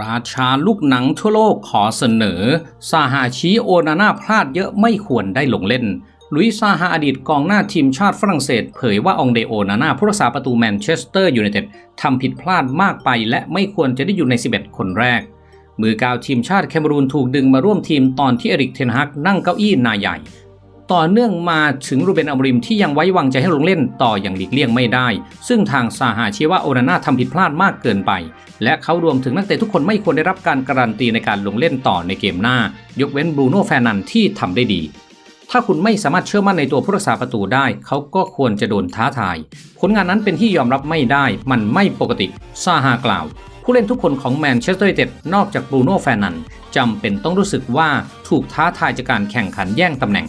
ราชาลูกหนังทั่วโลกขอเสนอซาฮาชิโอนาน่าพลาดเยอะไม่ควรได้ลงเล่น ลุยซาฮาอดีตกองหน้าทีมชาติฝรั่งเศส เผยว่าองเดโอนาน่าผู้รักษาประตูแมนเชสเตอร์ยูไนเต็ดทำผิดพลาดมากไปและไม่ควรจะได้อยู่ใน 11 คนแรก มือกาวทีมชาติแคเมรูนถูกดึงมาร่วมทีมตอนที่เอริกเทนฮักนั่งเก้าอี้นายใหญ่ ต่อเนื่องมาถึงรูเบนอัมริมที่ยังไว้วางใจให้ลงเล่นต่ออย่างหลีกเลี่ยงไม่ได้ ซึ่งทางซาฮาเชื่อว่าโอนาน่าทำผิดพลาดมากเกินไป และเขารวมถึงนักเตะทุกคนไม่ควรได้รับการการันตีในการลงเล่นต่อในเกมหน้า ยกเว้นบรูโน่แฟร์นันที่ทำได้ดี ถ้าคุณไม่สามารถเชื่อมั่นในตัวผู้รักษาประตูได้ เขาก็ควรจะโดนท้าทาย ผลงานนั้นเป็นที่ยอมรับไม่ได้ มันไม่ปกติซาฮากล่าวผู้เล่นทุกคนของแมนเชสเตอร์ยูไนเต็ดนอกจากบรูโน่แฟร์นันจำเป็นต้องรู้สึกว่าถูกท้าทายจากการแข่งขันแย่งตำแหน่ง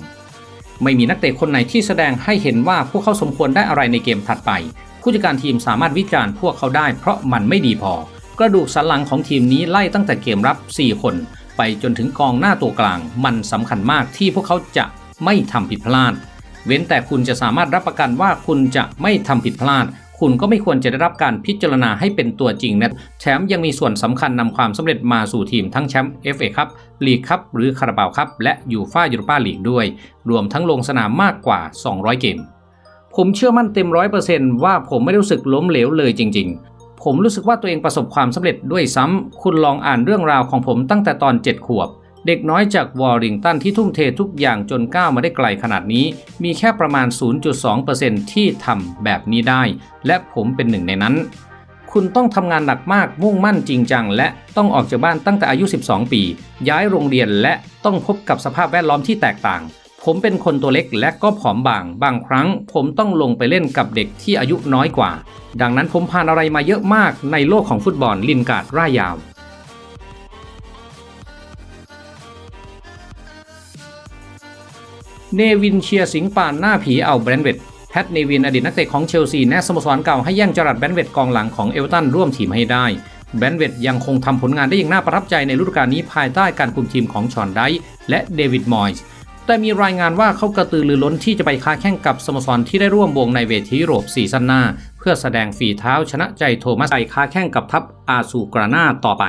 ไม่มีนักเตะคนไหนที่แสดงให้เห็นว่าพวกเขาสมควรได้อะไรในเกมถัดไป ผู้จัดการทีมสามารถวิจารณ์พวกเขาได้เพราะมันไม่ดีพอ กระดูกสันหลังของทีมนี้ไล่ตั้งแต่เกมรับ 4 คน ไปจนถึงกองหน้าตัวกลาง มันสำคัญมากที่พวกเขาจะไม่ทำผิดพลาด เว้นแต่คุณจะสามารถรับประกันว่าคุณจะไม่ทำผิดพลาด คุณก็ไม่ควรจะได้รับการพิจารณาให้เป็นตัวจริงนะแถมป์ยังมีส่วนสำคัญนำความสำเร็จมาสู่ทีมทั้งแชมป์ FA ครับลีกครับหรือคาราบาวครับและยูฟ่ายูโรปาลีกด้วย รวมทั้งลงสนามมากกว่า 200 เกม ผมเชื่อมั่นเต็มร้อยเปอร์เซนต์ว่าผมไม่รู้สึกล้มเหลวเลยจริง ๆ ผมรู้สึกว่าตัวเองประสบความสำเร็จด้วยซ้ำคุณลองอ่านเรื่องราวของผมตั้งแต่ตอน 7 ขวบ เด็กน้อยจากวอริงตันที่ทุ่มเททุกอย่างจนก้าวมาได้ไกลขนาดนี้ มีแค่ประมาณ 0.2%ที่ทำแบบนี้ได้ และผมเป็นหนึ่งในนั้น คุณต้องทำงานหนักมากมุ่งมั่นจริงจัง และต้องออกจากบ้านตั้งแต่อายุ 12 ปี ย้ายโรงเรียนและต้องพบกับสภาพแวดล้อมที่แตกต่าง ผมเป็นคนตัวเล็กและก็ผอมบาง บางครั้ง ผมต้องลงไปเล่นกับเด็กที่อายุน้อยกว่า ดังนั้นผมผ่านอะไรมาเยอะมากในโลกของฟุตบอลลินการ์ดร่ายยาว เนวินเชียร์สิงปานหน้าผีเอาแบรนเวตแพทเนวินอดีตนักเตะของเชลซีแนะสโมสรเก่าให้แย่งจรัดแบนเวตกองหลังของเอเวอร์ตันร่วมทีมให้ได้แบนเวตยังคงทำผลงานได้อย่างน่าประทับใจในฤดูกาลนี้ภายใต้การคุมทีมของชอนไดและเดวิดมอยส์แต่มีรายงานว่าเขากระตือรือร้นที่จะไปค้าแข่งกับสโมสรที่ได้ร่วมวงในเวทียุโรปซีซั่นหน้า เพื่อแสดงฝีเท้าชนะใจโทมัสไปค้าแข่งกับทัพอาซูกรานาต่อไป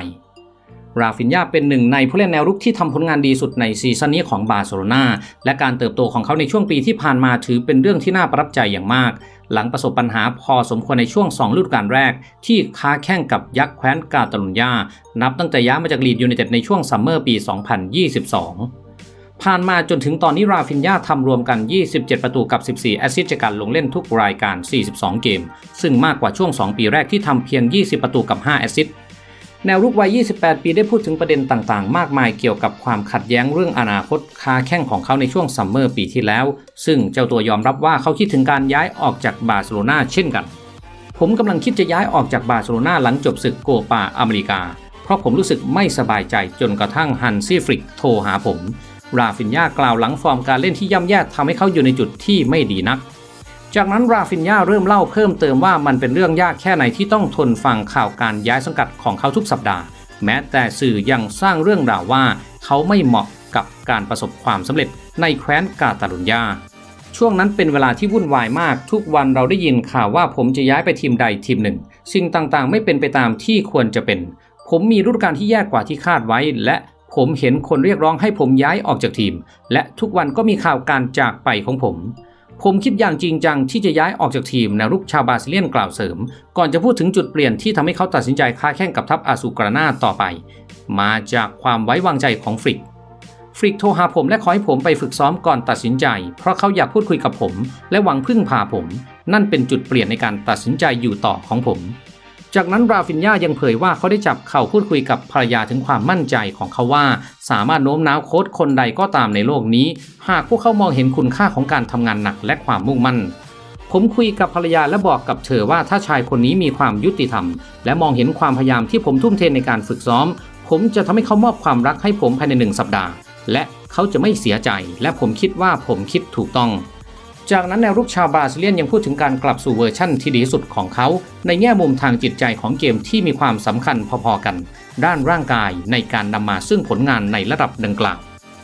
ราฟินยาเป็นหนึ่งในผู้เล่นแนวรุกที่ทำผลงานดีสุดในซีซั่นนี้ของบาร์เซโลนาและการเติบโตของเขาในช่วงปีที่ผ่านมาถือเป็นเรื่องที่น่าประทับใจอย่างมาก หลังประสบปัญหาพอสมควรในช่วง 2 ฤดูกาลแรก ที่ค้าแข่งกับยักษ์แคว้นกาตาลุญญา นับตั้งแต่ย้ายมาจากลีดยูไนเต็ดในช่วงซัมเมอร์ปี 2022ผ่านมาจนถึงตอนนี้ราฟินยาทำรวมกัน 27 ประตูกับ 14 แอสซิสต์จากการลงเล่นทุกรายการ 42 เกม ซึ่งมากกว่าช่วง 2 ปีแรกที่ทำเพียง 20 ประตูกับ 5 แอสซิสต์ แนวรุกวัย 28 ปีได้พูดถึงประเด็นต่างๆ มากมายเกี่ยวกับความขัดแย้งเรื่องอนาคตคาแข่งของเขาในช่วงซัมเมอร์ปีที่แล้ว ซึ่งเจ้าตัวยอมรับว่าเขาคิดถึงการย้ายออกจากบาร์เซโลนาเช่นกัน ผมกำลังคิดจะย้ายออกจากบาร์เซโลนาหลังจบศึกโกปาอเมริกา เพราะผมรู้สึกไม่สบายใจจนกระทั่งฮันซี่ฟริกโทรหาผม ราฟินยากล่าวหลังฟอร์มการเล่นที่ย่ำแย่ทำให้เขาอยู่ในจุดที่ไม่ดีนัก จากนั้นราฟินยาเริ่มเล่าเพิ่มเติมว่ามันเป็นเรื่องยากแค่ไหนที่ต้องทนฟังข่าวการย้ายสังกัดของเขาทุกสัปดาห์ แม้แต่สื่อยังสร้างเรื่องราวว่า เขาไม่เหมาะกับการประสบความสำเร็จในแคว้นกาตาลุญญาช่วงนั้นเป็นเวลาที่วุ่นวายมากทุกวันเราได้ยินข่าวว่าผมจะย้ายไปทีมใดทีมหนึ่ง สิ่งต่างๆ ไม่เป็นไปตามที่ควรจะเป็น ผมมีฤดูกาลที่แย่กว่าที่คาดไว้ และผมเห็นคนเรียกร้องให้ผมย้ายออกจากทีม และทุกวันก็มีข่าวการจากไปของผม ผมคิดอย่างจริงจังที่จะย้ายออกจากทีมแนวรุกชาวบาซิเลียนกล่าวเสริม ก่อนจะพูดถึงจุดเปลี่ยนที่ทำให้เขาตัดสินใจค้าแข่งกับทัพอาซูกรานาต่อไป มาจากความไว้วางใจของฟริกฟริกโทรหาผมและขอให้ผมไปฝึกซ้อมก่อนตัดสินใจ เพราะเขาอยากพูดคุยกับผม และหวังพึ่งพาผม นั่นเป็นจุดเปลี่ยนในการตัดสินใจอยู่ต่อของผม จากนั้นราฟินยายังเผยว่าเขาได้จับเข่าพูดคุยกับภรรยาถึงความมั่นใจของเขาว่า สามารถโน้มน้าวโค้ชคนใดก็ตามในโลกนี้ หากพวกเขามองเห็นคุณค่าของการทำงานหนักและความมุ่งมั่น ผมคุยกับภรรยาและบอกกับเธอว่าถ้าชายคนนี้มีความยุติธรรม และมองเห็นความพยายามที่ผมทุ่มเทในการฝึกซ้อม ผมจะทำให้เขามอบความรักให้ผมภายในหนึ่งสัปดาห์ และเขาจะไม่เสียใจ และผมคิดว่าผมคิดถูกต้อง จากนั้นแนวรุกชาวบราซิเลียนยังพูดถึงการกลับสู่เวอร์ชั่นที่ดีสุดของเขา ในแง่มุมทางจิตใจของเกมที่มีความสำคัญพอๆกัน ด้านร่างกายในการนำมาซึ่งผลงานในระดับดังกล่าว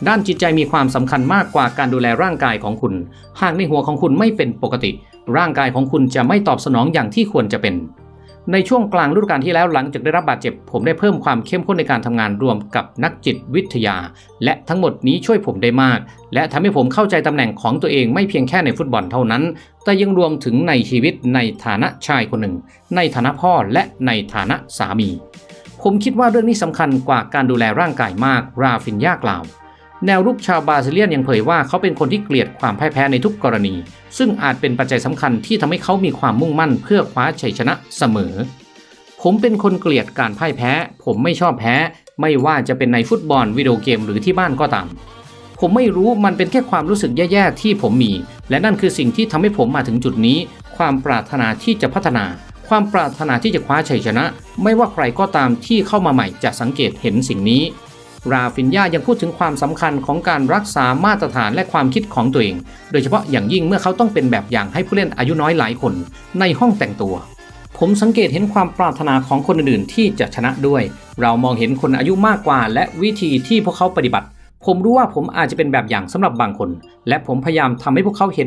ด้านจิตใจมีความสำคัญมากกว่าการดูแลร่างกายของคุณ หากในหัวของคุณไม่เป็นปกติ ร่างกายของคุณจะไม่ตอบสนองอย่างที่ควรจะเป็น ในช่วงกลางฤดูกาลที่แล้วหลังจากได้รับบาดเจ็บ ผมได้เพิ่มความเข้มข้นในการทำงานรวมกับนักจิตวิทยา และทั้งหมดนี้ช่วยผมได้มาก และทำให้ผมเข้าใจตำแหน่งของตัวเองไม่เพียงแค่ในฟุตบอลเท่านั้น แต่ยังรวมถึงในชีวิตในฐานะชายคนหนึ่ง ในฐานะพ่อและในฐานะสามี ผมคิดว่าเรื่องนี้สำคัญกว่าการดูแลร่างกายมาก ราฟินยากล่าว แนวรุกชาวบราซิเลียนยังเผยว่าเขาเป็นคนที่เกลียดความพ่ายแพ้ในทุกกรณี ซึ่งอาจเป็นปัจจัยสำคัญที่ทำให้เขามีความมุ่งมั่นเพื่อคว้าชัยชนะเสมอ ผมเป็นคนเกลียดการพ่ายแพ้ ผมไม่ชอบแพ้ ไม่ว่าจะเป็นในฟุตบอลวิดีโอเกมหรือที่บ้านก็ตาม ผมไม่รู้มันเป็นแค่ความรู้สึกแย่ๆที่ผมมี และนั่นคือสิ่งที่ทำให้ผมมาถึงจุดนี้ ความปรารถนาที่จะพัฒนา ความปรารถนาที่จะคว้าชัยชนะ ไม่ว่าใครก็ตามที่เข้ามาใหม่จะสังเกตเห็นสิ่งนี้ ราฟินยายังพูดถึงความสำคัญของการรักษามาตรฐานและความคิดของตัวเอง โดยเฉพาะอย่างยิ่งเมื่อเขาต้องเป็นแบบอย่างให้ผู้เล่นอายุน้อยหลายคน ในห้องแต่งตัว ผมสังเกตเห็นความปรารถนาของคนอื่นๆที่จะชนะด้วย เรามองเห็นคนอายุมากกว่า และวิธีที่พวกเขาปฏิบัติ ผมรู้ว่าผมอาจจะเป็นแบบอย่างสำหรับบางคน และผมพยายามทำให้พวกเขาเห็น